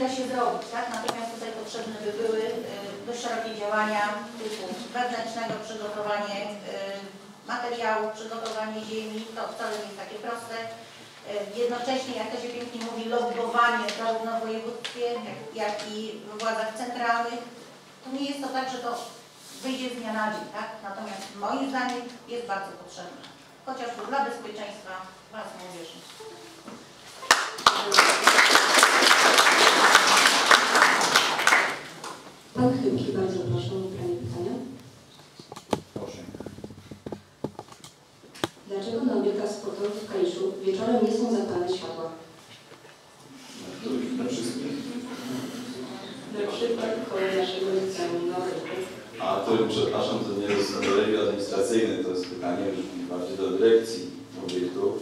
da się zrobić, tak? Natomiast tutaj potrzebne by były y, dość szerokie działania typu wewnętrznego przygotowanie y, materiału, przygotowanie ziemi, to wcale nie jest takie proste. Y, Jednocześnie, jak to się pięknie mówi, lobbowanie zarówno w województwie, jak, i w władzach centralnych. To nie jest to tak, że to wyjdzie z dnia na dzień, tak? Natomiast moim zdaniem jest bardzo potrzebne, chociażby dla bezpieczeństwa Was młodzieży. Pan Chymki, bardzo proszę o ubranie pytania. Proszę. Dlaczego na obiektach sportowych w Kaliszu wieczorem nie są zapalane światła? Na wszystkich? Na przykład koło naszego liceum na. A to przepraszam, to nie jest dyrektor administracyjny, to jest pytanie już bardziej do obiektu,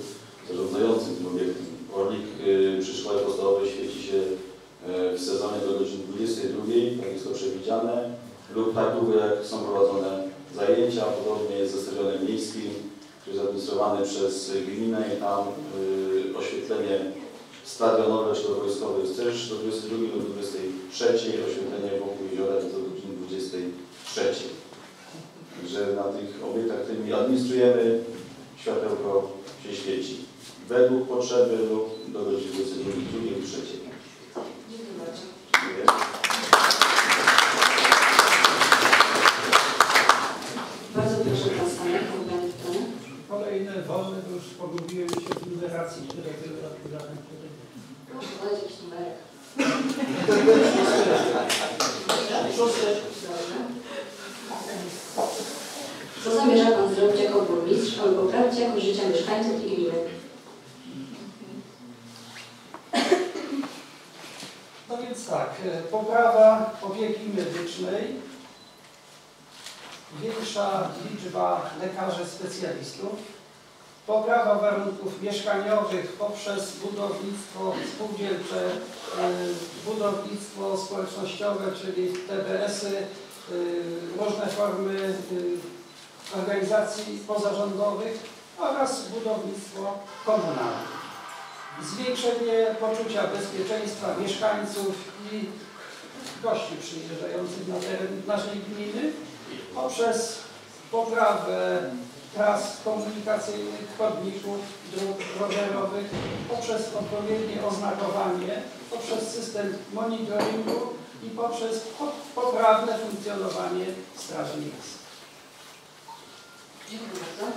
zarządzającym tym obiektem. Orlik y, przy szkole podstawowej świeci się y, w sezonie do godziny 22, tak jest to przewidziane, lub tak długo jak są prowadzone zajęcia, podobnie jest ze stadionem miejskim, który jest administrowany przez tam y, oświetlenie stadionowe wojskowe jest też do 22 do 23, oświetlenie wokół jeziora jest do godziny 23. Także na tych obiektach, którymi administrujemy, światełko się świeci. Według potrzeby lub do godziny 22 lub 3. Dziękuję bardzo. Dziękuję. Bardzo proszę Pan Stanek o ubranie pytania. Kolejne wolne, bo już pogubiłem się w numeracji, które były odbierane. Proszę podać jakiś numerek. Szóste. Dobrze. Co zamierza Pan zrobić jako burmistrz, aby poprawić jakość życia mieszkańców i gminy? No więc tak, e, poprawa opieki medycznej, większa liczba lekarzy specjalistów, poprawa warunków mieszkaniowych poprzez budownictwo spółdzielcze, e, budownictwo społecznościowe, czyli TBS-y, e, różne formy e, organizacji pozarządowych oraz budownictwo komunalne. Zwiększenie poczucia bezpieczeństwa mieszkańców i gości przyjeżdżających na teren naszej gminy poprzez poprawę tras komunikacyjnych, chodników, dróg rowerowych, poprzez odpowiednie oznakowanie, poprzez system monitoringu i poprzez po- poprawne funkcjonowanie Straży Miejskiej. Dziękuję bardzo.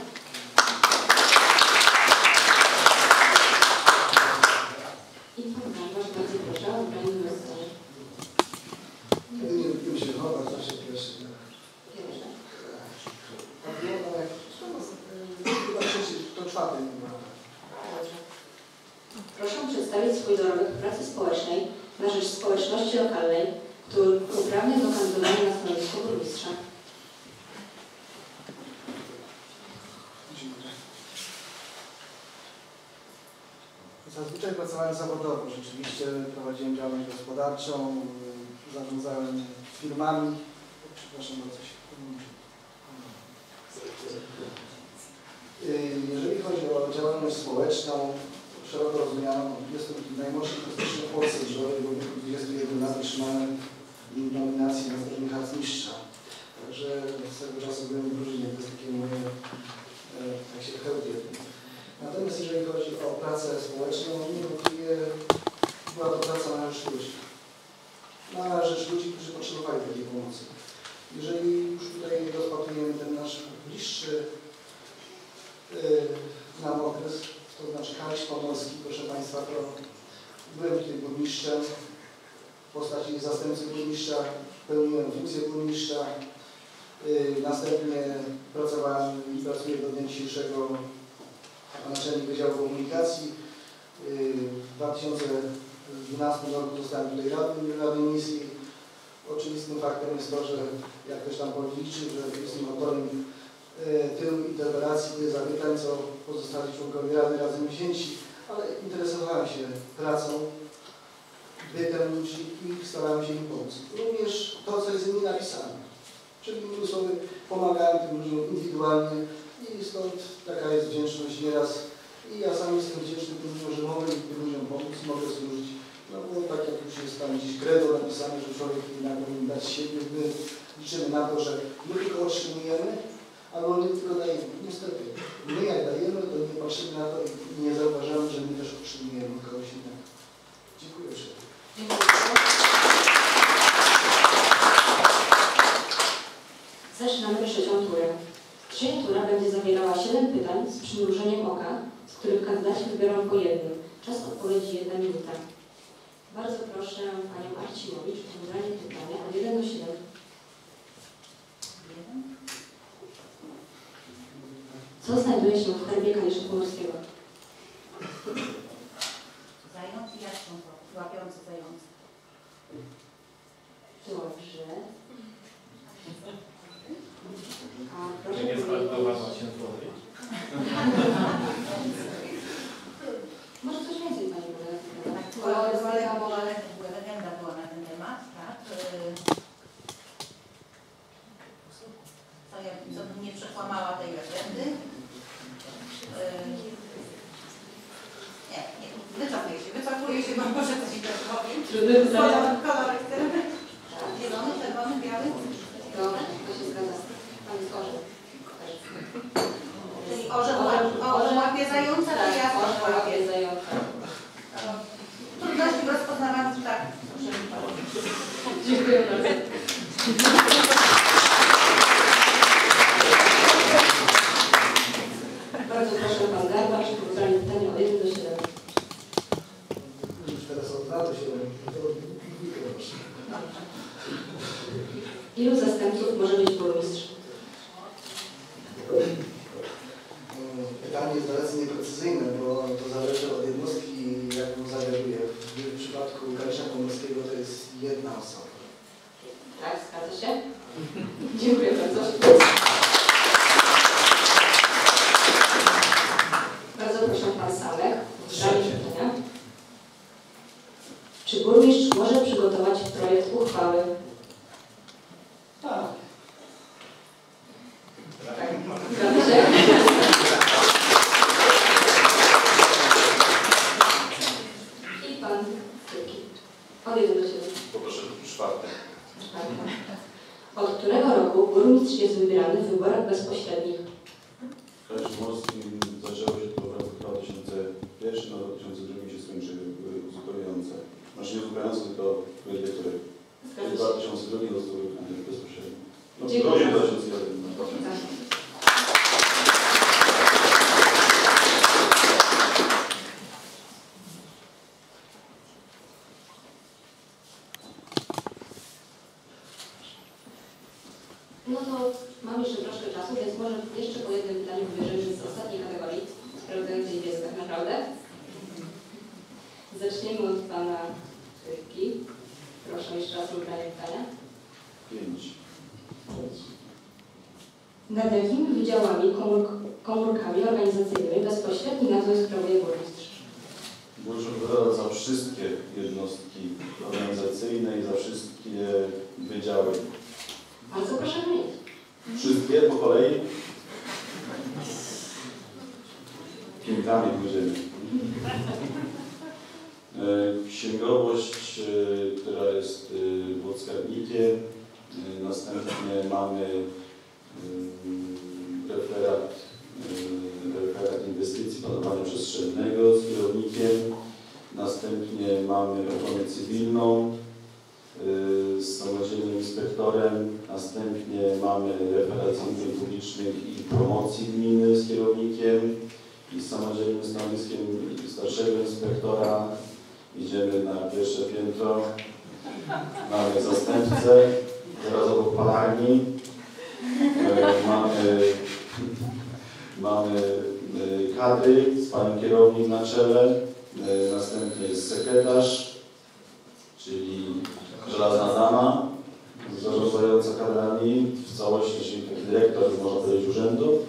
I Pan Bartosz, bardzo proszę o ubranie numer pytania. Nie wiem się chować, zawsze pierwszy. Pierwsze. Chyba trzeci, to czwarty chyba. Dobrze. Proszę przedstawić swój dorobek pracy społecznej na rzecz społeczności lokalnej, który uprawnia do kandydowania na stanowisko burmistrza. Dziękuję. Zawodowo. Rzeczywiście prowadziłem działalność gospodarczą, zarządzałem firmami. Przepraszam bardzo się. Y, Jeżeli chodzi o działalność społeczną, szeroko rozumianą, jestem najmłodszym politycznym w Polsce, że w wieku 21 lat otrzymałem nominację na stopniu harcmistrza. Także swego czasu byłem w drużynie, to jest takie moje, e, tak się chełpię. Natomiast jeżeli chodzi o pracę społeczną, niewątpliwie była to praca na rzecz ludzi. Na rzecz ludzi, którzy potrzebowali takiej pomocy. Jeżeli już tutaj rozpatrujemy ten nasz bliższy yy, nam okres, to znaczy Kalisz Pomorski, proszę Państwa, to byłem tutaj burmistrzem, w postaci zastępcy burmistrza, pełniłem funkcję burmistrza, yy, następnie pracowałem i pracuję do dnia dzisiejszego naczelnik Wydziału Komunikacji. W 2012 roku zostałem tutaj radnym Rady Miejskiej. Oczywistym faktem jest to, że jak ktoś tam policzył, że jestem autorem tylu interpelacji, tylu zapytań, co pozostali członkowie Rady razem wzięci, ale interesowałem się pracą, bytem ludzi i starałem się im pomóc. Również to, co jest w nimi napisane. Czyli innymi słowy, pomagałem tym ludziom indywidualnie i stąd taka jest wdzięczność nieraz. I ja sam jestem wdzięczny ludziom, że mogę tym ludziom pomóc, mogę służyć. No bo tak jak już jest tam gdzieś credo napisane, że człowiek jednak powinien dać siebie, my liczymy na to, że my tylko otrzymujemy, ale on tylko daje. Niestety, my jak dajemy, to nie patrzymy na to i nie zauważamy, że my też otrzymujemy kogoś innego. Dziękuję uprzejmie. Zaczynamy trzecią turę. Trzecia tura będzie zawierała 7 pytań z przymrużeniem oka, z których kandydaci wybiorą po jednym. Czas odpowiedzi 1 minuta. Bardzo proszę Panią Arcimowicz o wybranie pytania od 1 do 7. Co znajduje się w herbie Kalisza Pomorskiego? Zając i jastrząb łapiący zająca. Dobrze. A proszę nie powiedzieć- człowiek? Może coś więcej Pani? Tak, była, była, była legenda była na ten temat, tak? Y, Co, ja, co nie przekłamała tej legendy. Y, Nie, nie, wycofuję się, wycofuję się, bo może coś też powiem. Trudne pytania. Kolor, kolor chcemy. Zielony, czerwony, biały. Dobrze, to się zgadza. Pan jest orzeł. Czyli orzeł, zająca, Tak, czy jastrząb orzeł łapie? łapie zająca. Trudności w rozpoznawaniu, tak, proszę mi powiedzieć. Dziękuję bardzo. Bardzo proszę Pan Garbarz o wybranie pytania od 1 do 7. Już teraz od razu się to proszę. Ilu zastępców może mieć burmistrz? Pytanie jest bardzo nieprecyzyjne, bo to zależy od jednostki, jaką zawiaduje. W przypadku Kalisza Pomorskiego to jest jedna osoba. Tak, zgadza się? Dziękuję bardzo. Bardzo o wybranie pytania. Czy burmistrz może przygotować projekt uchwały? Tak. Tak, zgadza się? I Pan Tyki. Od 1 do 7. Poproszę czwarte. Od którego roku burmistrz jest wybierany w wyborach bezpośrednich? W Kaliszu Morskim zaczęło się to w roku 2001, na 2002 się skończyły, były uzupełniające. Znaczy nie uzupełniające, tylko były dwie, które w Zgadza się? 2002 zostały wybrane bezpośrednio. No, w Dziękuję. grozie 2001. no, Tak. No to mam jeszcze troszkę czasu, więc może jeszcze po jednym pytaniu wybierzemy z ostatniej kategorii, sprawdzającej wiedzę tak naprawdę. Zaczniemy od Pana Tyki. Proszę jeszcze raz o wybranie pytania. Pięć. Nad jakimi wydziałami, komórk, komórkami organizacyjnymi bezpośredni nadzór sprawuje burmistrz? Burmistrz odpowiada za wszystkie jednostki organizacyjne i za wszystkie wydziały. Bardzo proszę wymienić. Wszystkie po kolei? Piękami pójdziemy. E, Księgowość, e, która jest e. E, Następnie mamy referat, referat inwestycji planowania przestrzennego z kierownikiem. Następnie mamy ochronę cywilną inspektorem. Następnie mamy referat zamówień publicznych i promocji gminy z kierownikiem i z samodzielnym stanowiskiem starszego inspektora. Idziemy na pierwsze piętro. Mamy zastępcę, zaraz obok palarni. Y, Mamy, mamy y, kadry z panem kierownik na czele. Y, Następnie jest sekretarz, czyli żelazna dama, zarządzająca kadrami w całości, czyli dyrektor, można powiedzieć, urzędu.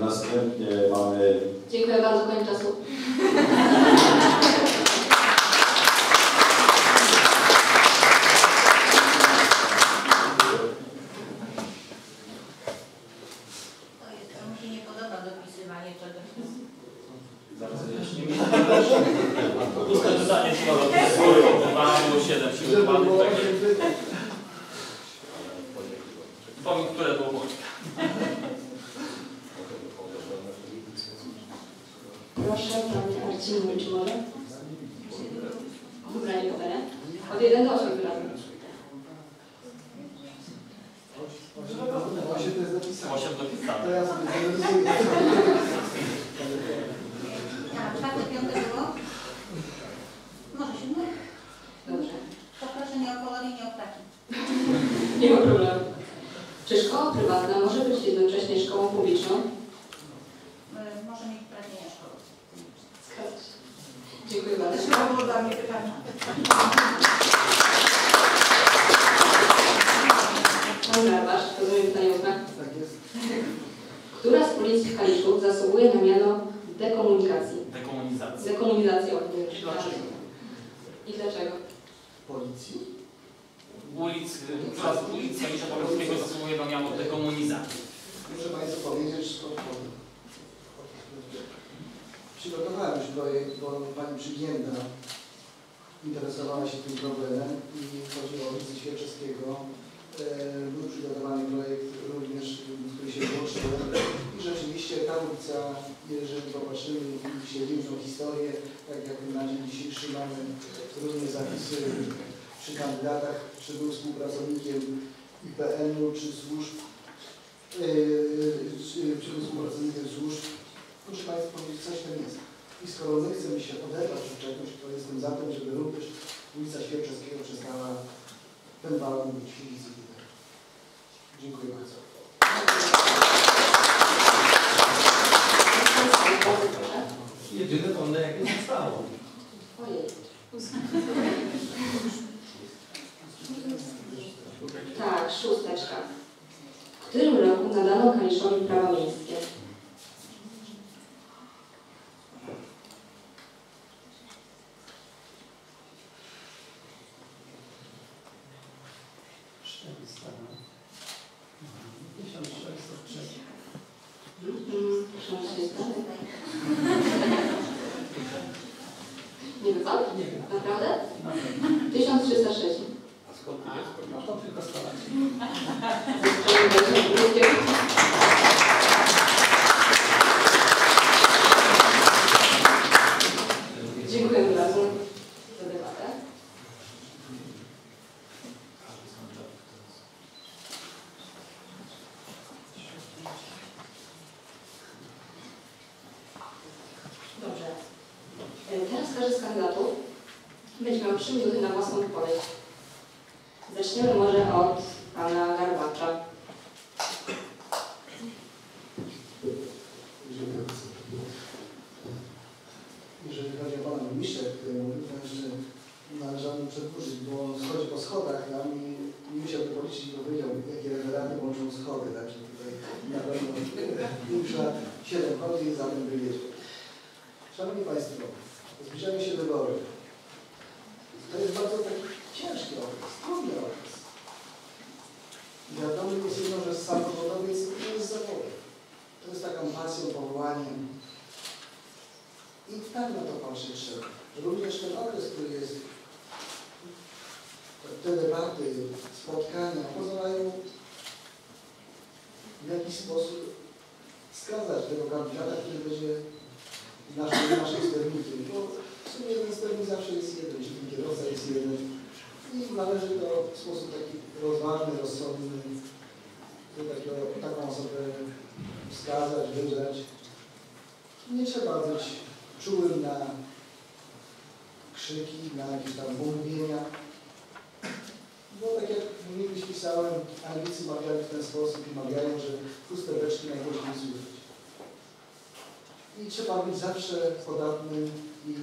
Następnie mamy... Dziękuję bardzo, koniec czasu. Puste pytanie, trzeba dopisywać. Mamy 7 sił, tak? Czegoś. Zaraz wyjaśnimy. Puste pytanie trzeba robić. które było Wojtka. Proszę, Pan Arcin, czy może? Wybranie pytania. Od 1 do 8 wyrazy. Właśnie to jest napisane. Osiem dopisane. To ja sobie zanalizuję. A czwarte, piąte było? Może siódme? Dobrze. Poproszę nie o kolory, nie o ptaki. Nie ma problemu. Czy szkoła prywatna może być jednocześnie szkołą publiczną? Y, Może mieć pragnienia szkoły. Zgadza się. Dziękuję bardzo. To było Garbasz, rozumiem pytanie ósme. Tak jest. Która z policji w Kaliszu zasługuje na miano dekomunikacji? Dekomunizacja ładnie. Dlaczego? I dlaczego? Policji? Ulic, która z ulic Kalisza Pomorskiego zasługuje na miano dekomunizacji. Muszę Państwu powiedzieć, że. Przygotowałem już projekt, bo Pani Przygięta interesowała się tym problemem i chodziło o ulicy Świerczewskiego. E, Był przygotowany projekt również, w który się włączyłem i rzeczywiście ta ulica, jeżeli popatrzymy w średniczą historię, tak jak na dzień dzisiejszy mamy różne zapisy przy kandydatach, czy był współpracownikiem IPN-u, czy służb, czy, czy był współpracownikiem służb, Państwu powiedzieć, coś tam jest. I skoro my chcemy się oderwać od czegoś, to jestem za tym, żeby również ulica Świerczewskiego przestała ten balon być fizycznie. Dziękuję bardzo. Jedyne wolne jakie zostało. Ojej. Tak, szósteczka. W którym roku nadano Kaliszowi prawa miejskie? Cztery strony. 1603. Mhm, Proszę się zgadza. Nie wie Pan? Nie wiem. Naprawdę? Na pewno. 1306. A to tylko stalacie. Dziękuję bardzo za debatę. Dobrze. E, każdy z kandydatów będzie miał 3 minuty na własną wypowiedź. Zaczniemy może od pana Garbacza. Dziękuję bardzo. Jeżeli chodzi o Pana Burmistrza, który mówił, to jeszcze należało mu przedłużyć, bo on schodzi po schodach tam i nie musiałby policzyć i powiedział, jakie rewelaty łączą schody, także tutaj na pewno już lat 7 chodzi i za tym wyjedzie. Szanowni Państwo, zbliżają się wybory. To jest bardzo taki ciężki okres, trudny okres. Wiadomo jest jedno, że samochodowiec nie jest zawodem. To jest taką pasją, powołaniem. I trzeba. Również ten okres, który jest, te debaty, spotkania pozwalają w jakiś sposób wskazać tego kandydata, który będzie naszym, naszym sternikiem. Bo w sumie ten sternik zawsze jest jeden, czyli kierowca jest jeden. I należy to w sposób taki rozważny, rozsądny, takiego, taką osobę wskazać, wybrać. Nie trzeba być czułym na krzyki, na jakieś tam pomówienia. Bo tak jak kiedyś pisałem, Anglicy mawiali w ten sposób i mawiają, że puste beczki najgłośniej słychać. I trzeba być zawsze podatnym i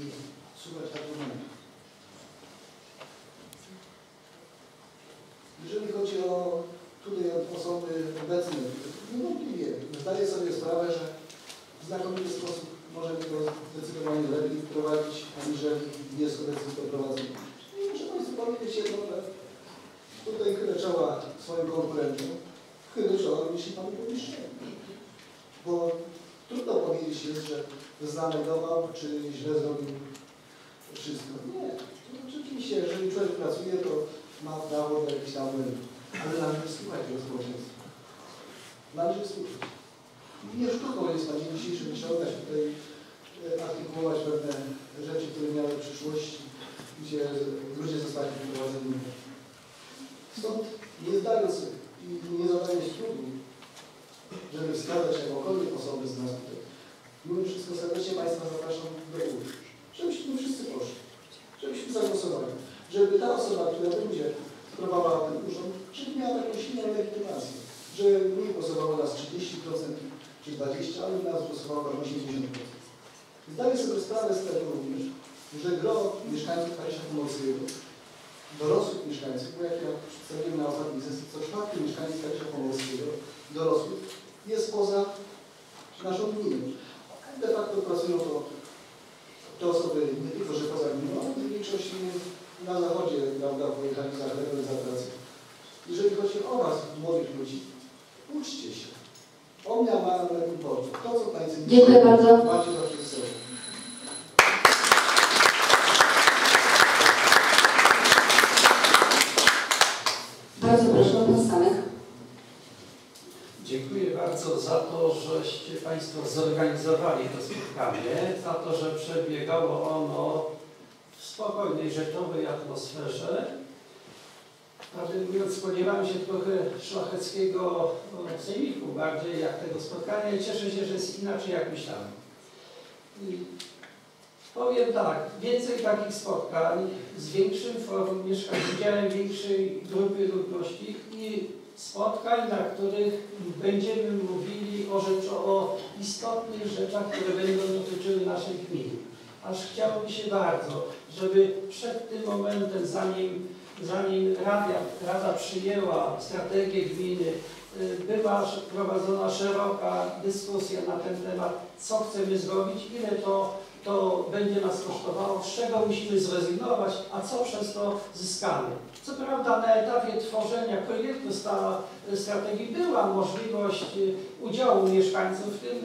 słuchać argumentów. Jeżeli chodzi o tutaj osoby obecne, niewątpliwie zdaję sobie sprawę, że w znakomity sposób możemy to zdecydowanie lepiej wprowadzić, aniżeli jest obecnie to prowadzone. I muszę Państwu powiedzieć jedno, że tutaj chylę czoła swoim konkurentom, chylę czoła również i Panu Burmistrzowi. Bo trudno powiedzieć jest, że zanegował, czy źle zrobił wszystko. Nie. To Rzeczywiście, jeżeli człowiek pracuje, to ma prawo do jakichś tam. Ale należy słuchać tego należy słuchać. Nie sztuką jest na dzień dzisiejszy wyciągać tutaj, e, artykułować pewne rzeczy, które miały w przyszłości, gdzie ludzie zostali wyprowadzeni. Stąd nie zdając i nie zadając trudu, żeby wskazać jakąkolwiek osobę z nas tutaj, mimo wszystko serdecznie Państwa zapraszam do głosu, żebyśmy wszyscy poszli, żebyśmy zagłosowali, żeby ta osoba, która będzie sprawowała ten urząd, żeby miała taką silną legitymację, że nie głosowało nas 30% czy 20%, ale nas głosowało aż 80%. Zdaję sobie sprawę z tego również, że gro mieszkańców Kalisza Pomorskiego, dorosłych mieszkańców, bo jak ja przedstawiłem na ostatniej sesji, co czwarty mieszkaniec Kalisza Pomorskiego, dorosłych, jest poza naszą gminą. De facto pracują to te osoby nie tylko, że poza gminą, ale w większości na zachodzie, prawda, pojechali za chlebem, za pracę. Jeżeli chodzi o Was, młodych ludzi, uczcie się. Omnia. To, co Dziękuję bardzo. macie za. Bardzo proszę, pan Stanek. Dziękuję bardzo za to, żeście Państwo zorganizowali to spotkanie, za to, że przebiegało ono w spokojnej, rzeczowej atmosferze. Prawdę mówiąc, spodziewałem się trochę szlacheckiego no, sejmiku bardziej jak tego spotkania i cieszę się, że jest inaczej jak myślałem. I Powiem tak, więcej takich spotkań z większym forum mieszkań, z udziałem większej grupy ludności i spotkań, na których będziemy mówili o, rzecz, o istotnych rzeczach, które będą dotyczyły naszej gminy. Aż chciałoby się bardzo, żeby przed tym momentem, zanim, zanim Rada, Rada przyjęła strategię gminy, y, była prowadzona szeroka dyskusja na ten temat, co chcemy zrobić, ile to to będzie nas kosztowało, z czego musimy zrezygnować, a co przez to zyskamy. Co prawda na etapie tworzenia projektu sta, strategii była możliwość y, udziału mieszkańców, w tym,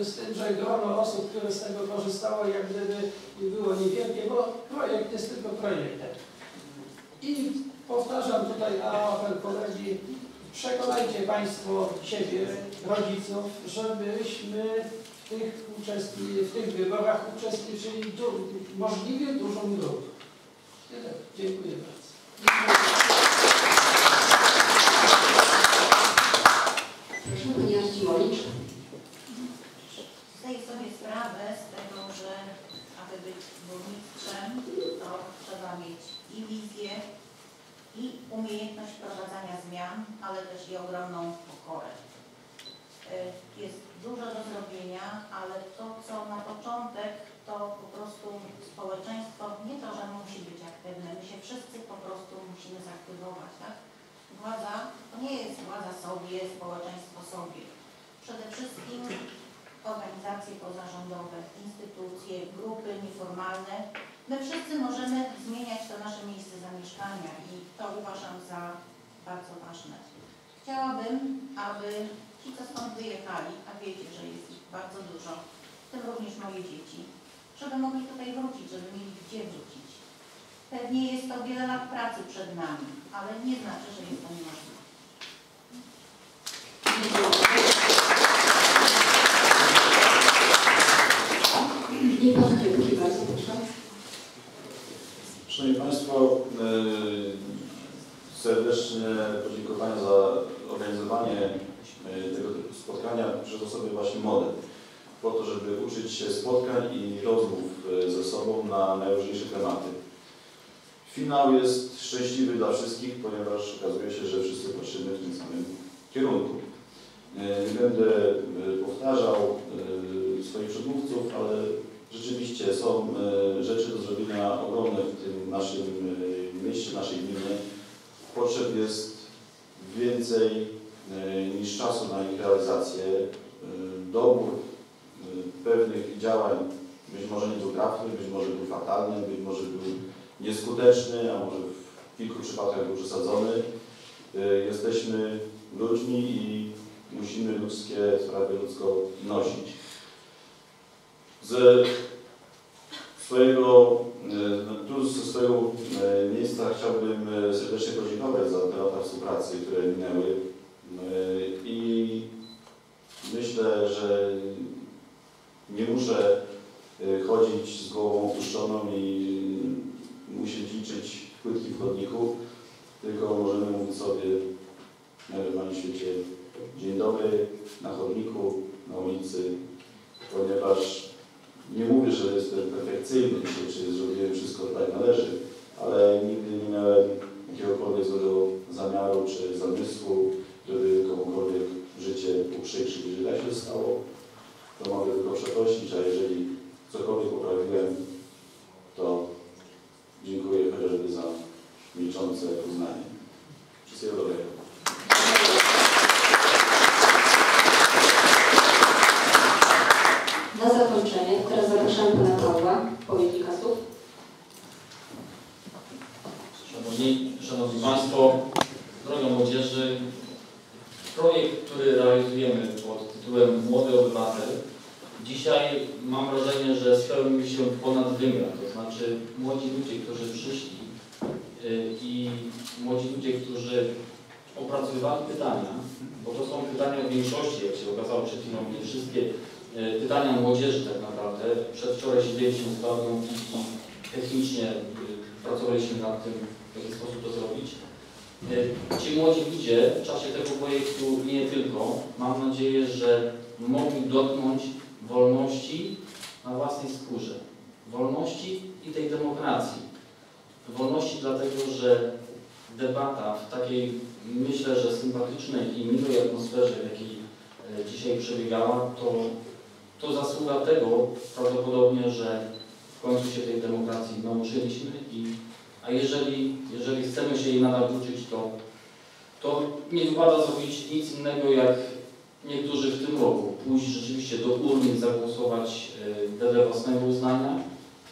y, z tym, że grono osób, które z tego korzystało, jak gdyby było niewielkie, bo projekt jest tylko projektem. I powtarzam tutaj apel kolegi, przekonajcie Państwo siebie, rodziców, żebyśmy w tych, uczestni- w tych wyborach uczestniczyli du możliwie dużą grupą. Tyle. Dziękuję bardzo. Proszę, pani Arcimowicz. Zdaję sobie sprawę z tego, że aby być burmistrzem, to trzeba mieć i wizję, i umiejętność wprowadzania zmian, ale też i ogromną pokorę. Y, Jest dużo do zrobienia, ale to, co na początek, to po prostu społeczeństwo, nie to, że musi być aktywne, my się wszyscy po prostu musimy zaktywować, tak? Władza to nie jest władza sobie, społeczeństwo sobie. Przede wszystkim organizacje pozarządowe, instytucje, grupy nieformalne. My wszyscy możemy zmieniać to nasze miejsce zamieszkania i to uważam za bardzo ważne. Chciałabym, aby ci, co stąd wyjechali, a wiecie, że jest ich bardzo dużo, w tym również moje dzieci, żeby mogli tutaj wrócić, żeby mieli gdzie wrócić. Pewnie jest to wiele lat pracy przed nami, ale nie znaczy, że jest to niemożliwe. I pan Chybki, bardzo proszę. Szanowni Państwo, yy, serdecznie podziękowania za organizowanie yy, tego typu spotkania przez osoby właśnie młode. Po to, żeby uczyć się spotkań i rozmów yy, ze sobą na najróżniejsze tematy. Finał jest szczęśliwy dla wszystkich, ponieważ okazuje się, że wszyscy patrzymy w tym samym kierunku. Nie będę powtarzał swoich przedmówców, ale rzeczywiście są e, rzeczy do zrobienia ogromne w tym naszym e, mieście, naszej gminie. Potrzeb jest więcej e, niż czasu na ich realizację. Dobór pewnych działań być może nie był trafny, być może był fatalny, być może był nieskuteczny, a może w kilku przypadkach był przesadzony. Jesteśmy ludźmi i musimy ludzkie sprawy ludzko nosić. Ze swojego, e, tu ze swojego e, miejsca chciałbym e, serdecznie podziękować za te lata współpracy, które minęły. I Myślę, że nie muszę chodzić z głową opuszczoną i musieć liczyć płytki w chodniku, tylko możemy mówić sobie w normalnym świecie dzień dobry na chodniku, na ulicy, ponieważ nie mówię, że jestem perfekcyjny, czy, czy zrobiłem wszystko tak należy, ale nigdy nie miałem jakiegokolwiek złego zamiaru czy zamysłu, żeby komukolwiek życie uprzykrzyć. Jeżeli tak się stało, to mogę tylko przeprosić, a jeżeli cokolwiek poprawiłem, to dziękuję chociażby za milczące uznanie. Wszystkiego dobrego. Na zakończenie teraz zapraszam pana Pawła. Powie kilka słów. Szanowni, Szanowni Państwo, droga młodzieży, projekt, który realizujemy pod tytułem Młody Obywatel, dzisiaj mam wrażenie, że spełnił się ponad wymiar, to znaczy młodzi ludzie, którzy przyszli y, i młodzi ludzie, którzy opracowywali pytania, bo to są pytania w większości, jak się okazało przed chwilą, nie wszystkie y, pytania młodzieży tak naprawdę. Przedwczoraj siedzieliśmy z Klaudią i, i technicznie y, pracowaliśmy nad tym, w jaki sposób to zrobić. Y, Ci młodzi ludzie w czasie tego projektu nie tylko, mam nadzieję, że mogli dotknąć wolności na własnej skórze. Wolności i tej demokracji. Wolności dlatego, że debata w takiej, myślę, że sympatycznej i miłej atmosferze, w jakiej e, dzisiaj przebiegała, to, to zasługa tego prawdopodobnie, że w końcu się tej demokracji nauczyliśmy i a jeżeli, jeżeli chcemy się jej nadal uczyć, to, to nie wypada zrobić nic innego, jak niektórzy w tym roku. Pójść rzeczywiście do urny zagłosować y, wedle własnego uznania,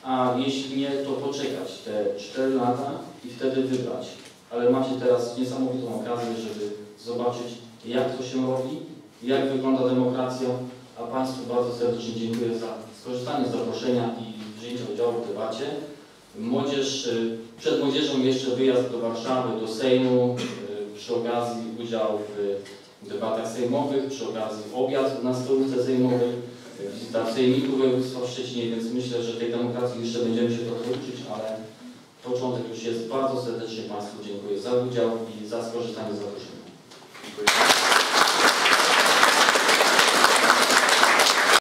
a jeśli nie, to poczekać te 4 lata i wtedy wybrać. Ale macie teraz niesamowitą okazję, żeby zobaczyć, jak to się robi, jak wygląda demokracja, a Państwu bardzo serdecznie dziękuję za skorzystanie z zaproszenia wzięcie udziału w debacie. Młodzież, y, przed młodzieżą jeszcze wyjazd do Warszawy, do Sejmu, y, przy okazji udział w debatach sejmowych, przy okazji obiad na stołówce sejmowej, y, wizyta Sejmiku Województwa w Szczecinie, więc myślę, że tej demokracji jeszcze będziemy się trochę uczyć, ale początek już jest. Bardzo serdecznie Państwu dziękuję za udział i za skorzystanie z zaproszenia.